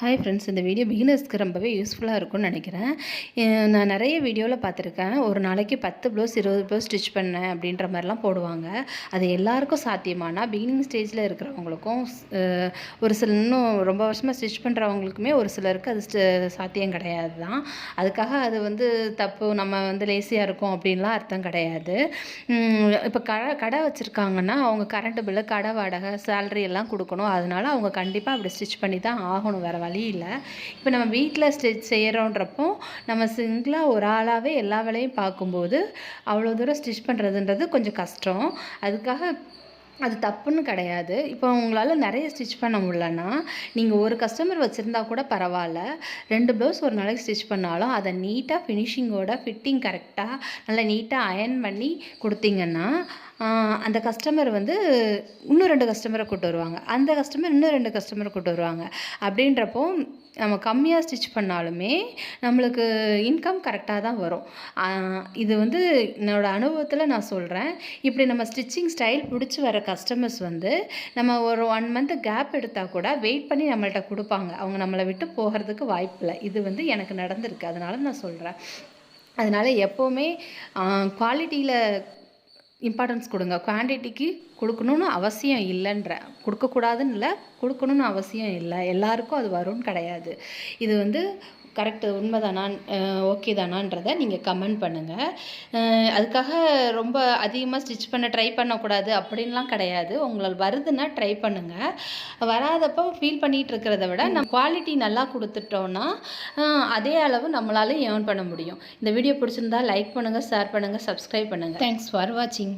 Hi friends இந்த video பிகினர்ஸ்க்கு ரொம்பவே யூஸ்ஃபுல்லாக இருக்கும்னு நினைக்கிறேன். நான் நிறைய வீடியோவில் பார்த்துருக்கேன். ஒரு நாளைக்கு பத்து ப்ளவுஸ் இருபது ப்ளவுஸ் ஸ்டிச் பண்ணேன் அப்படின்ற மாதிரிலாம் போடுவாங்க. அது எல்லாருக்கும் சாத்தியமானா பிகினிங் ஸ்டேஜில் இருக்கிறவங்களுக்கும் ஒரு சில இன்னும் ரொம்ப வருஷமாக ஸ்டிச் பண்ணுறவங்களுக்குமே ஒரு சிலருக்கு அது சாத்தியம் கிடையாது தான். அதுக்காக அது வந்து தப்பு நம்ம வந்து லேசியாக இருக்கோம் அப்படின்லாம் அர்த்தம் கிடையாது. இப்போ கடை கடை வச்சுருக்காங்கன்னா அவங்க கரண்ட் பில்லு கடை வாடகை சேலரி எல்லாம் கொடுக்கணும். அதனால அவங்க கண்டிப்பாக அப்படி ஸ்டிச் பண்ணி தான் ஆகணும் வேறு வழி இல்லை இப்போ நம்ம வீட்டில் ஸ்டிச் செய்கிறோன்றப்போ நம்ம சிங்கிளாக ஒரு ஆளாகவே எல்லா வேலையும் பார்க்கும்போது அவ்வளோ தூரம் ஸ்டிச் பண்ணுறதுன்றது கொஞ்சம் கஷ்டம். அதுக்காக அது தப்புன்னு கிடையாது. இப்போ உங்களால் நிறைய ஸ்டிச் பண்ண முடியலன்னா நீங்கள் ஒரு கஸ்டமர் வச்சுருந்தா கூட பரவாயில்ல. ரெண்டு ப்ளவுஸ் ஒரு நாளைக்கு ஸ்டிச் பண்ணாலும் அதை நீட்டாக ஃபினிஷிங்கோட ஃபிட்டிங் கரெக்டாக நல்லா நீட்டாக அயர்ன் பண்ணி கொடுத்தீங்கன்னா அந்த கஸ்டமர் வந்து இன்னும் ரெண்டு கஸ்டமரை கூப்பிட்டு வருவாங்க. அந்த கஸ்டமர் இன்னும் ரெண்டு கஸ்டமரை கூப்பிட்டு வருவாங்க. அப்படின்றப்போ நம்ம கம்மியாக ஸ்டிச் பண்ணாலுமே நம்மளுக்கு இன்கம் கரெக்டாக தான் வரும். இது வந்து என்னோடய அனுபவத்தில் நான் சொல்கிறேன் இப்படி நம்ம ஸ்டிச்சிங் ஸ்டைல் பிடிச்சி வர கஸ்டமர்ஸ் வந்து நம்ம ஒரு ஒன் மந்த் கேப் எடுத்தால் கூட வெயிட் பண்ணி நம்மள்கிட்ட கொடுப்பாங்க. அவங்க நம்மளை விட்டு போகிறதுக்கு வாய்ப்பில்லை இது வந்து எனக்கு நடந்திருக்கு. அதனால நான் சொல்கிறேன் அதனால் எப்போவுமே குவாலிட்டியில் இம்பார்ட்டன்ஸ் கொடுங்க. குவான்டிட்டிக்கு கொடுக்கணும்னு அவசியம் இல்லைன்ற. கொடுக்கக்கூடாதுன்னு இல்லை கொடுக்கணும்னு அவசியம் இல்லை. எல்லாருக்கும் அது வரும்னு கிடையாது. இது வந்து கரெக்டு உண்மைதானான் ஓகே தானான்றதை நீங்கள் கமெண்ட் பண்ணுங்கள் அதுக்காக ரொம்ப அதிகமாக ஸ்டிச் பண்ண ட்ரை பண்ணக்கூடாது அப்படின்லாம் கிடையாது. உங்களால் வருதுன்னா ட்ரை பண்ணுங்கள் வராதப்போ ஃபீல் பண்ணிகிட்டு இருக்கிறத விட நம்ம குவாலிட்டி நல்லா கொடுத்துட்டோன்னா அதே அளவு நம்மளால ஏர்ன் பண்ண முடியும். இந்த வீடியோ பிடிச்சிருந்தா லைக் பண்ணுங்கள் ஷேர் பண்ணுங்கள் சப்ஸ்கிரைப் பண்ணுங்கள் தேங்க்ஸ் ஃபார் வாட்சிங்